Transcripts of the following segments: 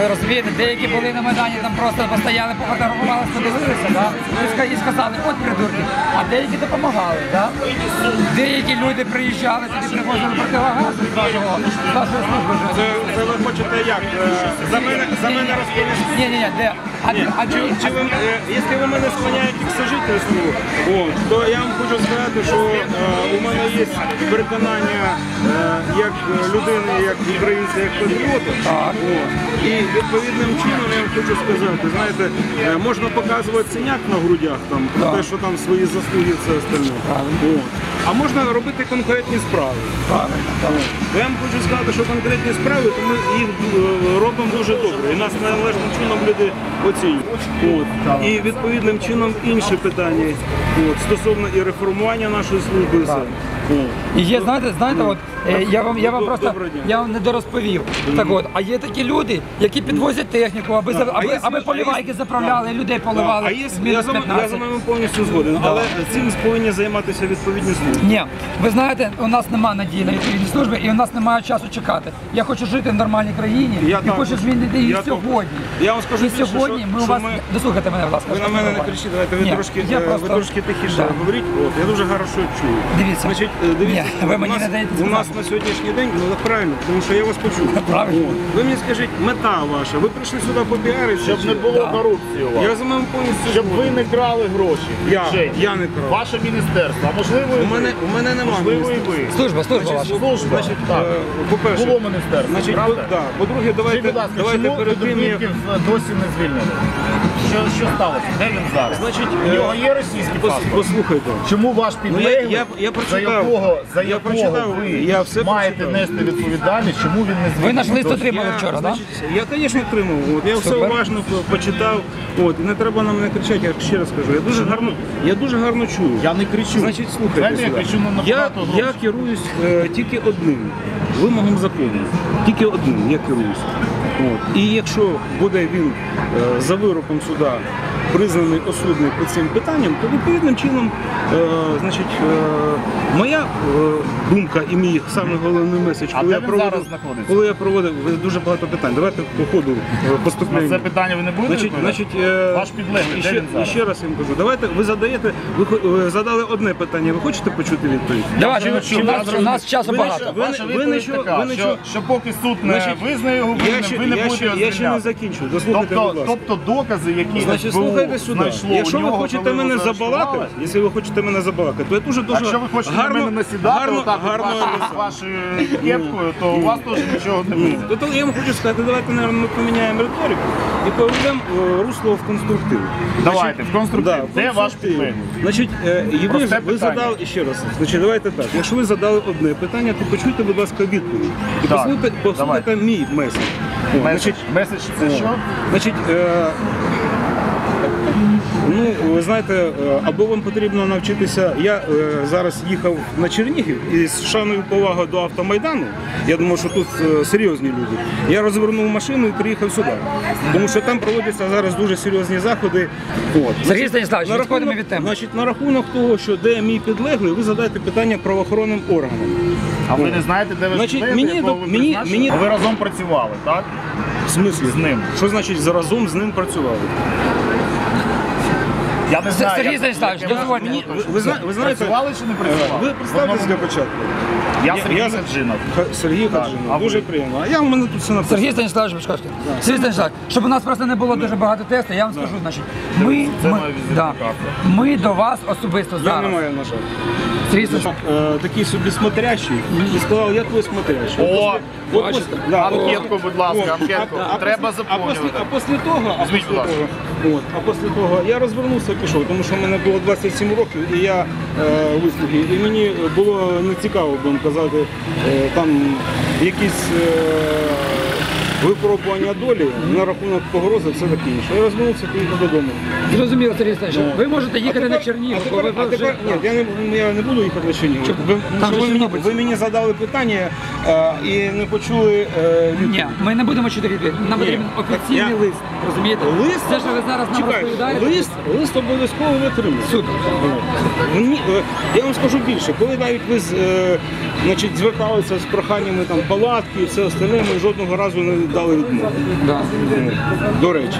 Ви розумієте, деякі були на Майдані, там просто постояли, пофотографувалися, дивилися, да? і сказали, от придурки. А деякі допомагали. Да? Деякі люди приїжджали, тоді привозили противогаз з вашого, з вашої служби. Це, це ви хочете як? е, За мене, за мене розповісти? Ні, ні, ні, де? А, а, Чи, чи ви, е, якщо ви мене склоняєте к сожительству, от, то я вам хочу сказати, що е, у мене є переконання е, як людини, як українця, як патріота. От. І відповідним чином я вам хочу сказати, знаєте, е, можна показувати синяк на грудях, там, про те, що там свої заслуги, все остальне. От. А можна робити конкретні справи. То я вам хочу сказати, що конкретні справи, то ми їх е, робимо дуже добре. І нас належним чином люди оцінюють. От. І відповідним чином інші питання от, стосовно і реформування нашої служби. і Все. От. І є, знаєте, знаєте, от е, я вам я вам просто я вам не дорозповів. Так от, а є такі люди, які підвозять техніку, аби за- аби, якщо- аби а полівайки заправляли, людей поливали. А є, з я, з вами- я з вами повністю згоден, але цим повинні займатися відповідні служби. Ні, ви знаєте, у нас немає надії на відповідні служби і у нас немає часу чекати. Я хочу жити в нормальній країні Я і також. хочу змінити її Я також. сьогодні. Я вам скажу і більше, сьогодні що- ми у що вас ми- дослухайте мене, будь ласка. Ви на мене не кричіть, давайте ви Ні, трошки, я е, ви просто- трошки тихіше Да. говоріть. От, я дуже хорошо чую. Дивіться. Значить, е, дивіться, Ні, ви у мені нас, не даєте у нас. На сьогоднішній день, ну правильно, тому що я вас почув. Правильно. От. Ви мені скажіть, мета ваша, ви прийшли сюди попіаритися? Щоб не було корупції у вас. Я за вами повністю Щоб згоден. ви не крали гроші. Я, я не крав. Ваше міністерство, а можливо і У мене, у мене немає. Можливо і ви. Служба, служба ваша. Служба. Значить, так. е, по-перше, Було міністерство, Значить, правда? по- да. по-друге, Скажіть, давайте, будь ласка, давайте чому перед тим, як... Досі не звільнили? Що, що сталося? Де він зараз? Значить, у е, нього є російський паспорт? Послухайте. Чому ваш Ну, я- я- я за якого, за Я якого ви Я все маєте прочитав. нести відповідальність, чому він не звільнений? Ви наш лист отримали вчора, так? Я, звісно, отримав. От, я все уважно почитав. От, і не треба на мене кричати, я ще раз кажу. Я дуже гарно, я дуже гарно чую. Я не кричу. Значить, слухайте. Знаєте, я кричу на я, я керуюсь е, тільки одним вимогом закону. Тільки одним я керуюсь. От. І якщо буде він е, за вироком суда признаний осудний по цим питанням, то відповідним чином, е, значить, е, моя е, думка і мій самий головний меседж, А коли де я він проводив, зараз знаходиться? коли я проводив ви- дуже багато питань. Давайте по ходу е, На поступлення. це питання ви не будете Значить, відповідати? значить, е, Ваш підлеглий, і де ще, він зараз? ще раз я вам кажу, давайте ви задаєте, ви, хо- ви задали одне питання, ви хочете почути відповідь? Давайте, вже чи у нас, у нас часу Ви не багато. що? ви Ваша не- відповідь нічого- така, ви нічого- що, що поки суд не Значить, визнає його Я винним, ще, ви не я, будете ще, його я ще не звільняти. закінчую. Дослухайте, будь Тобто, ласка. тобто докази, які Значить, СБУ слухайте сюди. знайшло Якщо у ви нього, хочете коли мене його забалакати, заарештували, якщо ви хочете мене забалакати, то я дуже дуже Якщо ви хочете гарно, на мене насідати гарно, отак от гарно вашою, вашою кепкою, то у вас теж нічого не буде. То, то я вам хочу сказати, давайте наверное, ми поміняємо риторику і поведемо е, русло в конструктив. Давайте, в конструктив. Де ваш конструктив. Значить, е, і ви, Просте ви питання. задали ще раз. Значить, давайте так. Якщо ви задали одне питання, то почуйте, будь ласка, відповідь. І Так, послухайте, послухайте мій меседж. О, Меседж, меседж це що? Значить, е, ну, ви знаєте, е, або вам потрібно навчитися. Я е, зараз їхав на Чернігів і з шаною поваги до автомайдану. Я думав, що тут е, серйозні люди. Я розвернув машину і приїхав сюди. Тому що там проводяться зараз дуже серйозні заходи. От. Сергій Станіславович, на рахунок- від теми. Значить, на рахунок того, що де мій підлеглий, ви задаєте питання правоохоронним органам. А ви не знаєте, де ви Значить, підлеглий, мені якого до- ви мені- мені- Ви разом працювали, так? В смислі? З ним. Що значить заразом з ним працювали? Я не знаю. Сергій Станіславович, дозвольте. ви- Мені- Ви, ви, зна- ви знаєте, Працювали чи не працювали? ви представтесь для початку. Я Я- Сергій я- Хаджинов. Ха- Сергій Хаджинов. а ви? Дуже приємно. А я мене тут все написано. Сергій Станіславович Башковський. Сергій Станіславович, щоб у нас просто не було дуже багато тестів, я вам скажу, значить, ми, Це ми, моя візитна да, ми до вас особисто Я зараз. не маю, на жаль. Сергій Станіславович, Е, такий собі смотрящий і сказав, я твій смотрящий. О, От бачите? пос- да, от- Анкетку, будь ласка, О, анкетку. а- а Треба після- а після, заповнювати. а після того, а Візьміть, після будь ласка. того, от, а після того я розвернувся і пішов, тому що в мене було 27 років і я е, вислуги. І мені було не цікаво, будемо казати, е, там якісь е, випробування долі на рахунок погрози, все таке інше. Я розвернувся поїхав додому. зрозуміло, Сергій Станіславович, ви можете їхати на Чернігів, А тепер, ні, я не, я не буду їхати на Чернігів. Чому? Ви, мені, ви мені задали питання і не почули е, відповідь. Ні, ми не будемо чути відповідь. Нам Ні. потрібен офіційний Я- лист. Розумієте? Лист? Те, що ви зараз нам Чекайте, розповідаєте. лист, лист обов'язково ви отримаєте. Супер. Мені, е, я вам скажу більше, коли навіть ви з, е, значить, зверталися з проханнями там, палатки і все остальне, ми жодного разу не, дали відмову. Да. До речі.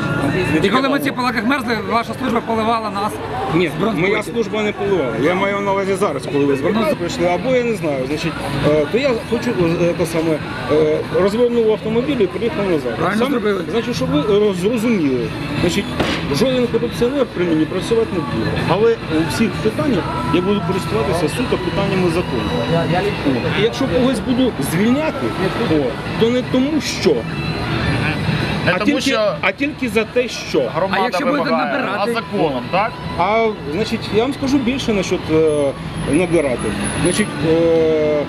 І коли ми ці полаках мерзли, ваша служба поливала нас. Ні, з моя служба не поливала. Я маю на увазі зараз, коли ви з Верховної прийшли, або я не знаю. Значить, е, то я хочу е, те саме е, розвернув автомобіль і приїхав назад. Правильно зробили. Значить, щоб ви е, зрозуміли, значить, жоден корупціонер при мені працювати не буде. Але у всіх питаннях я буду користуватися суто питаннями закону. І якщо когось буду звільняти, то не тому, що. Не А тому, тільки, що а тільки за те, що. А якщо вимагає, набирати? а законом, так? А значить, я вам скажу більше насчет е, набирати. Значить, е,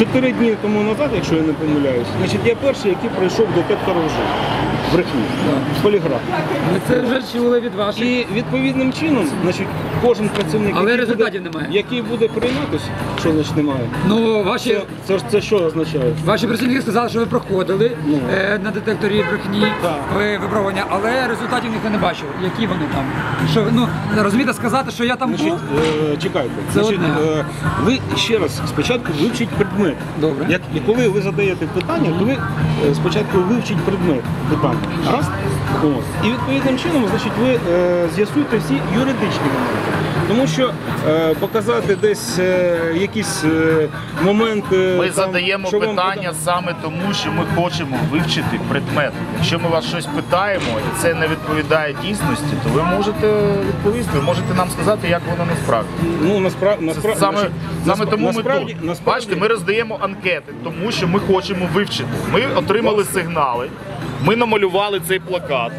чотири дні тому назад, якщо я не помиляюсь, значить, я перший, який прийшов до лжи. Брехні, поліграф. Ми це вже чули від ваших. І відповідним чином, значить, кожен працівник, Але який, результатів буде, немає. який буде прийматися, що значить немає. Ну, ваші, Це, це, ж- це що означає? ваші працівники сказали, що ви проходили Ну. е, на детекторі брехні Так. ви випробування, але результатів ніхто не бачив. Які вони там? Що ви- ну розумієте, сказати, що я там Значить, був? е, чекайте. Це Значить, одне. е, ви ще раз спочатку вивчіть предмет. Добре. Як, і коли ви задаєте питання, то ви е, спочатку вивчіть предмет питання. Раз? От. І відповідним чином, значить, ви е, з'ясуєте всі юридичні моменти. Тому що е, показати десь е, якісь е, моменти. Ми там, задаємо що вам питання саме тому, що ми хочемо вивчити предмет. Якщо ми вас щось питаємо і це не відповідає дійсності, то ви можете відповісти, ви можете нам сказати, як воно насправді. Ну, насправді, насправді, Саме, значить, саме тому ми насправді, тут. насправді, Бачите, ми роздаємо анкети, тому що ми хочемо вивчити. Ми отримали сигнали, ми намалювали цей плакат,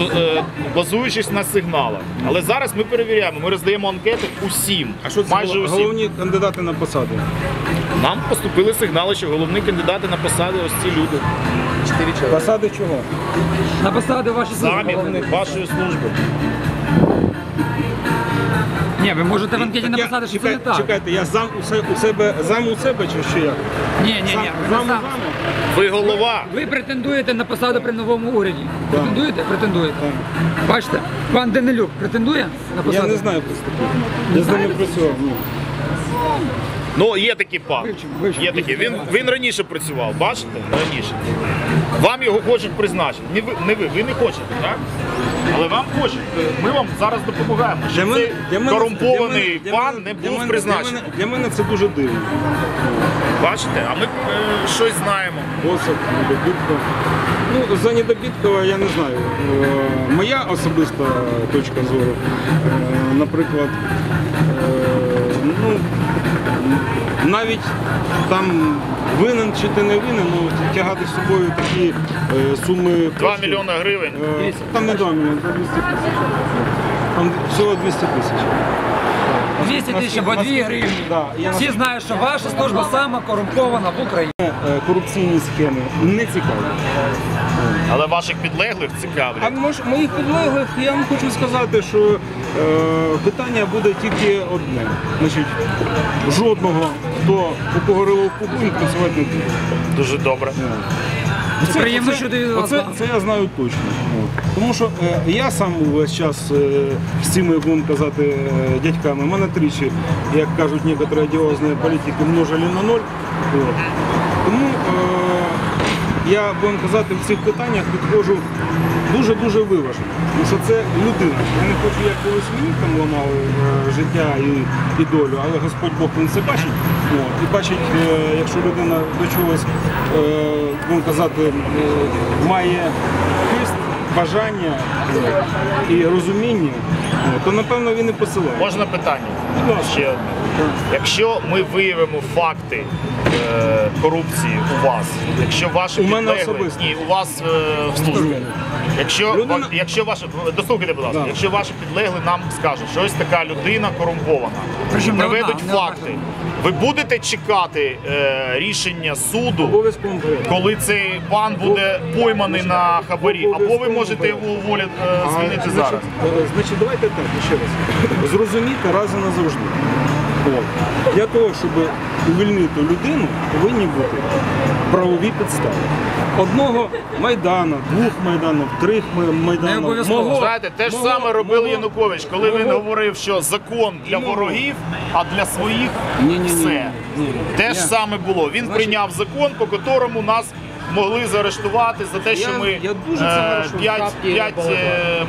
е, базуючись на сигналах. Але зараз ми перевіряємо, ми роздаємо анкети усім, А що це майже усім. головні кандидати на посаду? Нам поступили сигнали, що головні кандидати на посади ось ці люди. Чотири. Посади чого? На посади ваші служби Самі головних. вашої служби. Ні, ви можете в анкеті Так я- написати, що це не чекайте, так. Чекайте, я зам у се- у себе зам у себе чи що я? Ні, ні, ні. Зам, ви зам у сам. Ви голова. Ви претендуєте на посаду при новому уряді. Претендуєте? Претендуєте. Бачите, пан Данилюк претендує на Я посаду? не знаю просто. Я з ним не працював. ні. Ну, є такий пан. Є такий. Він, він раніше працював, бачите? Раніше. Вам його хочуть призначити. Не ви, не ви, ви не хочете, так? Але вам хочуть. Ми вам зараз допомагаємо. Щоб цей корумпований пан не був призначений. Для мене, для мене це дуже дивно. Бачите? А ми е, щось знаємо. Осип, недобітко. Ну, за недобіткова я не знаю. Е, Моя особиста точка зору, е, наприклад, ну, навіть там винен чи ти не винен, ну, тягати з собою такі е, суми. 2 коштів, мільйони гривень. е, Там не 2 мільйони, там 200 тисяч. Там всього 200 тисяч. 200 тисяч або 2 гривні. Всі знають, що ваша служба сама корумпована в Україні. Е, Корупційні схеми не цікаві. Але ваших підлеглих А цікавлять. мож, моїх підлеглих я вам хочу сказати, що е, питання буде тільки одне. Значить, жодного, хто у кого рило в пуху, працювати не буде. Дуже добре. Це приємно від вас, оце, це я знаю точно. От. Тому що е, я сам увесь час е, з цими, будемо казати, е, дядьками. в мене тричі, як кажуть некоторі одіозні політики, множили на ноль. От. Тому е, я, будемо казати, в цих питаннях підходжу дуже-дуже виважено. Тому що це людина. Я не хочу, як колись мені там ламали е, життя і, і долю, але Господь Бог він це бачить. От. І бачить, е, якщо людина до чогось, е, будемо казати, має хист, бажання і розуміння, то напевно він і посилає. Можна питання? Ще одне. Якщо ми виявимо факти е, корупції у вас, якщо ваші У мене підлеглі, особисто. ні, у вас е, в службі. Якщо, Людина- ва- якщо ваші, дослухайте, будь ласка, Да. якщо ваші підлеглі нам скажуть, що ось така людина корумпована, Причому не приведуть одна, не одна факти, ви будете чекати е, рішення суду, Обов'язково коли цей пан буде пойманий на хабарі, або ви можете порядку. уволити, е, звільнити значить, зараз. е, Значить, давайте так, ще раз. Зрозуміти раз і назавжди. От. Для того, щоб увільнити людину, повинні бути правові підстави. Одного майдану, двох майданів, трьох май- Не обов'язково. мого- Знаєте, те ж мого- саме робив мого- Янукович, коли він мого- говорив, що закон для ворогів, а для своїх Ні-ні-ні. все. Ні. Те ж Ні. саме було. Він прийняв закон, по котрому нас могли заарештувати за те, що ми я дуже це 5, 5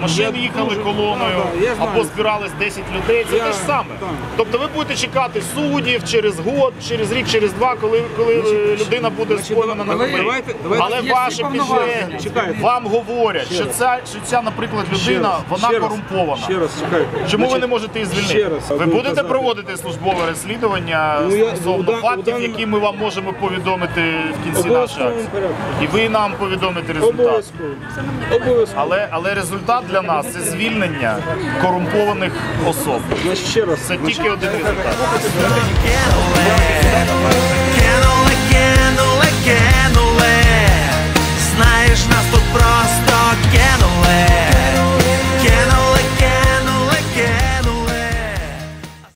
машин Я їхали дуже- колоною, Да, да, або збирались 10 людей. Це Я- те ж саме. так. Тобто ви будете чекати суддів через год, через рік, через два, коли, коли е, людина буде значить, на давайте- Але ваші підлеглі вам говорять, що ця, що ця, наприклад, людина, вона ще корумпована. Ще раз, чекайте. Чому ви не можете її звільнити? раз, Ви будете казати. проводити службове розслідування Ну, стосовно да- фактів, які ми вам можемо повідомити в кінці нашої акції. порядку. І ви нам повідомите результат. Обов'язково. Обов'язково. Але, але результат для нас це звільнення корумпованих особ. Ще раз. Це тільки один результат. Кинули, кинули, кинули Знаєш, нас тут просто